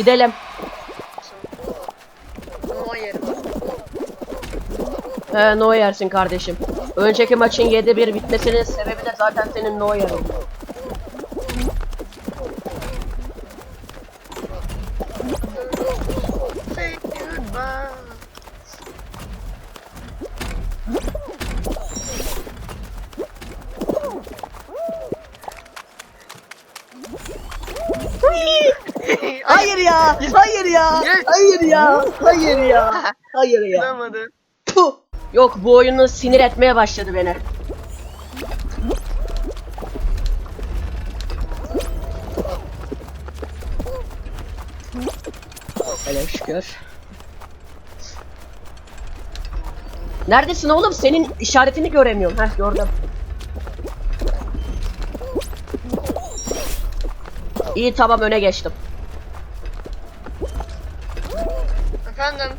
Gidelim. No. He no yersin kardeşim. Önceki maçın 7-1 bitmesinin sebebi de zaten senin no yer oldu. Say goodbye. Ya! Hayır ya! Hayır ya! Hayır ya! Hayır ya! Puh! Yok bu oyunu sinir etmeye başladı beni. Hele şükür. Neredesin oğlum? Senin işaretini göremiyorum. Heh gördüm. İyi tamam öne geçtim. Efendim.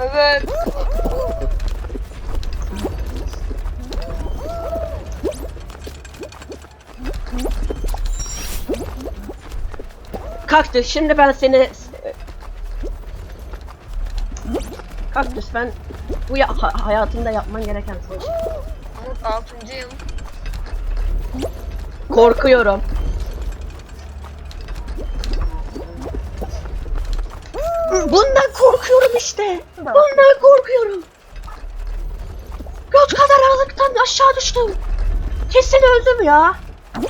Evet. Kaktüs şimdi ben seni Kaktüs ben bu ya ha- hayatında yapman gereken son şey. Altıncıyım. Korkuyorum. Bundan korkuyorum işte. Bundan korkuyorum. Göt kadar aralıktan aşağı düştüm. Kesin öldüm ya.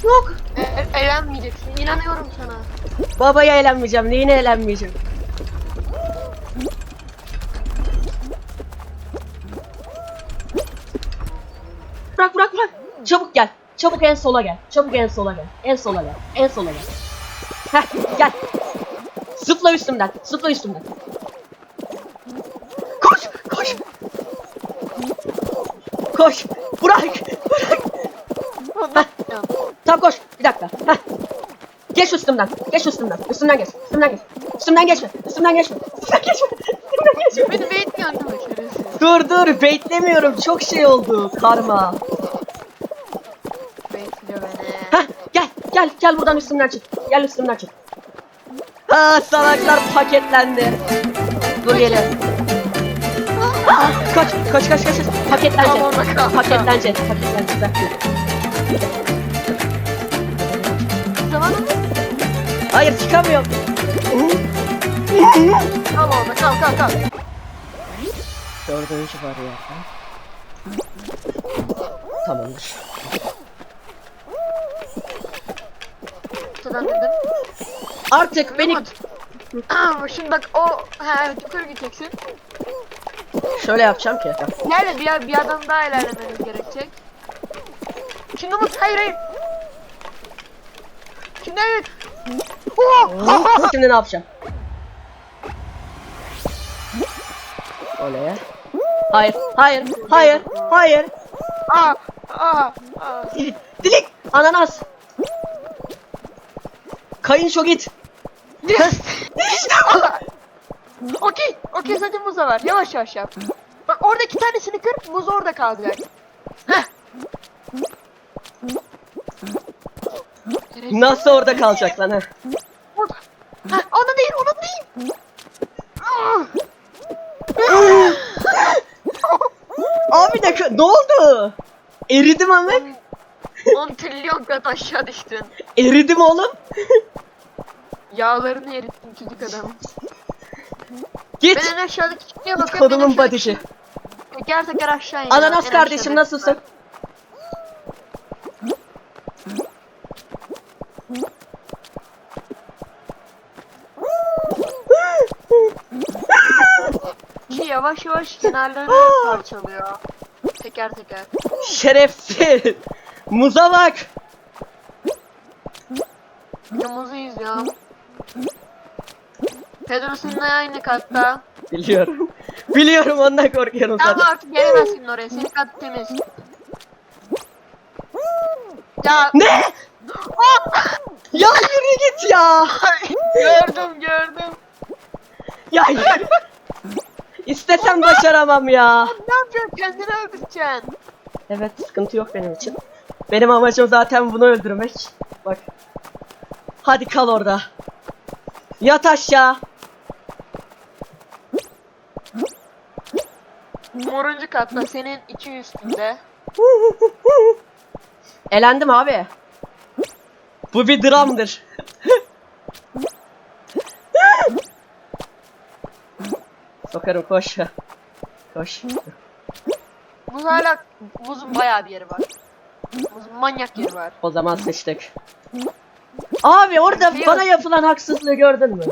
Yok. E eğlenmeyeceksin. İnanıyorum sana. Babaya eğlenmeyeceğim. Neyine eğlenmeyeceğim? Bırak bırak bırak. Çabuk gel. Çabuk en sola gel. Çabuk en sola gel. En sola gel. En sola gel. Heh gel. Zıpla üstümden. Zıpla üstümden. Koş koş. Koş. Bırak. Bırak. Heh. Tamam koş. Bir dakika. Heh. Geç üstümden. Geç üstümden. Üstümden geç. Üstümden geç. Üstümden geçme. Üstümden geçme. Üstümden geçme. Üstümden geçme. Beni mi şerefsiz? Dur dur beklemiyorum. Çok şey oldu. Karma. Bekliyor beni. Heh, gel gel gel buradan üstümden çık. Gel üstümden çık. Aa salaklar paketlendi. Dur geliyorum. Aa, kaç kaç kaç kaç. Paketlenecek. Tamam, bakalım. Paketlenecek. Paketlenecek. Zaman Hayır çıkamıyorum. Kal orada kal kal kal. Dördüncü var ya. Tamamdır. Şuradan dedim. Artık beni. Aa, şimdi bak o evet yukarı gideceksin. şöyle yapacağım ki. İlerle bir, bir adım daha ilerlemeniz gerekecek. Şimdi Umut hayır hayır. Şimdi evet. Oh! Şimdi ne yapacağım? Olaya. Hayır, hayır, hayır, hayır. Aa, aa, aa. Dilik, ananas. Kayınço git. Yes. işte bu. Okey, okey sadece muza var. Yavaş yavaş yap. Bak orada iki tanesini kır, muz orada kalacak. Heh. Nasıl orada kalacak lan ha? Orada. Heh, onu değil, onu değil. Ah. Abi de ne oldu? Eridim ama. 10 trilyon kat aşağı düştün. Eridim oğlum. Yağlarını erittin çocuk adam. Git. Ben en aşağıdaki çıkmaya bakıyorum. Kodumun en aşağıdaki- badisi. Teker teker aşağı in. Ananas En kardeşim aşağıdaki. nasılsın? Ki yavaş yavaş kenarlarını parçalıyor. Teker teker. Şerefsiz. Muza bak. Muzu izliyorum. Pedro seninle aynı katta. Biliyorum. Biliyorum ondan korkuyorum Tamam zaten. artık gelemezsin oraya. Senin kat temiz. Ya Ne? Ya yürü git ya. gördüm gördüm. Ya yürü. İstesem başaramam ya. Ne yapacaksın? Kendini öldüreceksin. Evet sıkıntı yok benim için. Benim amacım zaten bunu öldürmek. Bak. Hadi kal orada. Yat aşağı. Moruncu katta senin iki üstünde. Elendim abi. Bu bir dramdır. Sokarım koş. Koş. Muz hala muzun bayağı bir yeri var. Muzun manyak yeri var. O zaman sıçtık. Abi orada bana yapılan haksızlığı gördün mü?